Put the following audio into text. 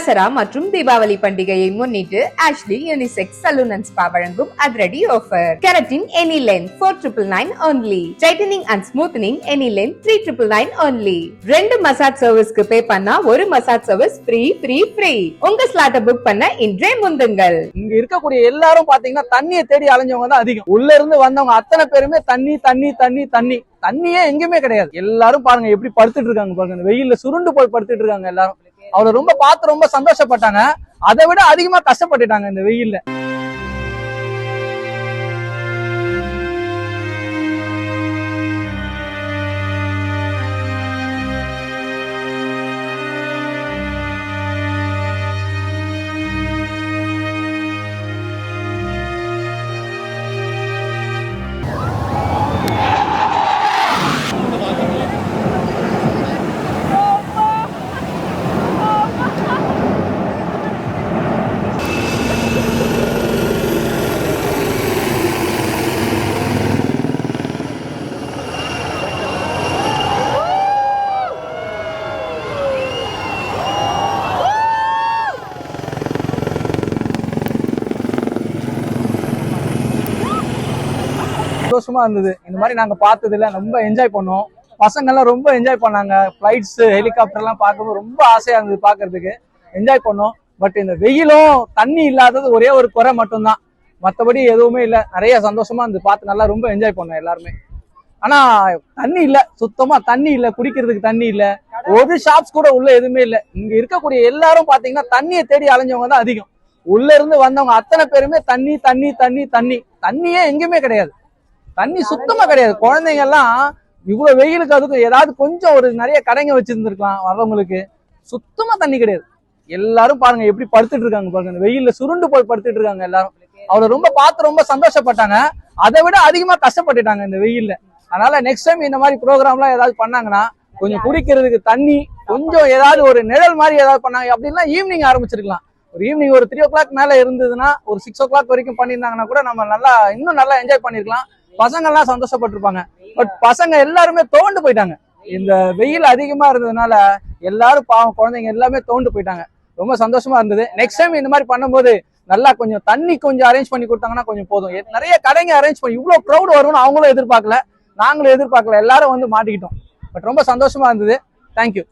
தசரா மற்றும் தீபாவளி பண்டிகையை முன்னிட்டு Ashley unisex salon and spa வழங்கும் அதிரடி offer keratin any length four triple nine only tightening and smoothening any length three triple nine only ரெண்டு massage சர்வீஸ்க்கு pay பண்ணா ஒரு massage service free free free உங்க ஸ்லாட்டை புக் பண்ண இன்றே முந்துங்கள். இங்க இருக்கக்கூடிய எல்லாரும் பாத்தீங்கன்னா தண்ணியை தேடி அலைஞ்சவங்க தான் அதிகம். உள்ள இருந்து வந்தவங்க அத்தனை பேருமே தண்ணி தண்ணி தண்ணி தண்ணி. தண்ணியே எங்கேயுமே கிடையாது. எல்லாரும் பாருங்க எப்படி படுத்துட்டு இருக்காங்க பாருங்க. இந்த வெயில்ல சுருண்டு போய் படுத்துட்டு இருக்காங்க எல்லாரும். அவரை ரொம்ப பார்த்து ரொம்ப சந்தோஷப்பட்டாங்க. அதை விட அதிகமா கஷ்டப்பட்டுட்டாங்க இந்த வெயில்ல. சந்தோஷமா இருந்தது. இந்த மாதிரி நாங்க பார்த்தது இல்ல ரொம்ப என்ஜாய் பண்ணோம். பசங்கள்லாம் ரொம்ப என்ஜாய் பண்ணாங்க. ஃபிளைட்ஸ் ஹெலிகாப்டர் எல்லாம் பார்க்கும்போது ரொம்ப ஆசையா இருந்தது பார்க்கறதுக்கு. என்ஜாய் பண்ணோம். பட் இந்த வெயிலும் தண்ணி இல்லாதது ஒரே ஒரு குறை மட்டும்தான். மற்றபடி எதுவுமே இல்லை. நிறைய சந்தோஷமா இருந்து பார்த்து நல்லா ரொம்ப என்ஜாய் பண்ணோம் எல்லாருமே. ஆனா தண்ணி இல்ல. சுத்தமா தண்ணி இல்ல. குடிக்கிறதுக்கு தண்ணி இல்ல. ஒரு ஷாப்ஸ் கூட உள்ள எதுவுமே இல்ல. இங்க இருக்கக்கூடிய எல்லாரும் பாத்தீங்கன்னா தண்ணியை தேடி அலைஞ்சவங்க தான் அதிகம். உள்ள இருந்து வந்தவங்க அத்தனை பேருமே தண்ணி தண்ணி தண்ணி தண்ணி. தண்ணியே எங்கேயுமே கிடையாது. தண்ணி சுத்தமா கிடையாது. குழந்தைங்க எல்லாம் இவ்வளவு வெயிலுக்கு அதுக்கும் ஏதாவது கொஞ்சம் ஒரு நிறைய கடைங்க வச்சிருந்துருக்கலாம் வர்றவங்களுக்கு. சுத்தமா தண்ணி கிடையாது. எல்லாரும் பாருங்க எப்படி படுத்துட்டு இருக்காங்க பாருங்க. வெயில்ல சுருண்டு போய் படுத்துட்டு இருக்காங்க எல்லாரும். அவரை ரொம்ப பார்த்து ரொம்ப சந்தோஷப்பட்டாங்க. அதை விட அதிகமா கஷ்டப்பட்டுட்டாங்க இந்த வெயில்ல. அதனால நெக்ஸ்ட் டைம் இந்த மாதிரி ப்ரோக்ராம்லாம் ஏதாவது பண்ணாங்கன்னா கொஞ்சம் குடிக்கிறதுக்கு தண்ணி கொஞ்சம் ஏதாவது ஒரு நிழல் மாதிரி ஏதாவது பண்ணாங்க அப்படின்னா ஈவினிங் ஆரம்பிச்சிருக்கலாம். ஒரு ஈவினிங் ஒரு த்ரீ ஓ கிளாக் மேல இருந்ததுன்னா ஒரு சிக்ஸ் ஓ கிளாக் வரைக்கும் பண்ணியிருந்தாங்கன்னா கூட நம்ம நல்லா இன்னும் நல்லா என்ஜாய் பண்ணிருக்கலாம். பசங்க எல்லாம் சந்தோஷப்பட்டிருப்பாங்க. பட் பசங்க எல்லாருமே தோண்டு போயிட்டாங்க. இந்த வெயில் அதிகமா இருந்ததுனால எல்லாரும் பாவம் குழந்தைங்க எல்லாமே தோண்டு போயிட்டாங்க. ரொம்ப சந்தோஷமா இருந்தது. நெக்ஸ்ட் டைம் இந்த மாதிரி பண்ணும்போது நல்லா கொஞ்சம் தண்ணி கொஞ்சம் அரேஞ்ச் பண்ணி கொடுத்தாங்கன்னா கொஞ்சம் போதும். நிறைய கடைங்க அரேஞ்ச் பண்ணி இவ்வளோ க்ரௌட் வரும்னு அவங்களும் எதிர்பார்க்கல. நாங்களும் எதிர்பார்க்கல. எல்லாரும் வந்து மாட்டிக்கிட்டோம். பட் ரொம்ப சந்தோஷமா இருந்தது. தேங்க்யூ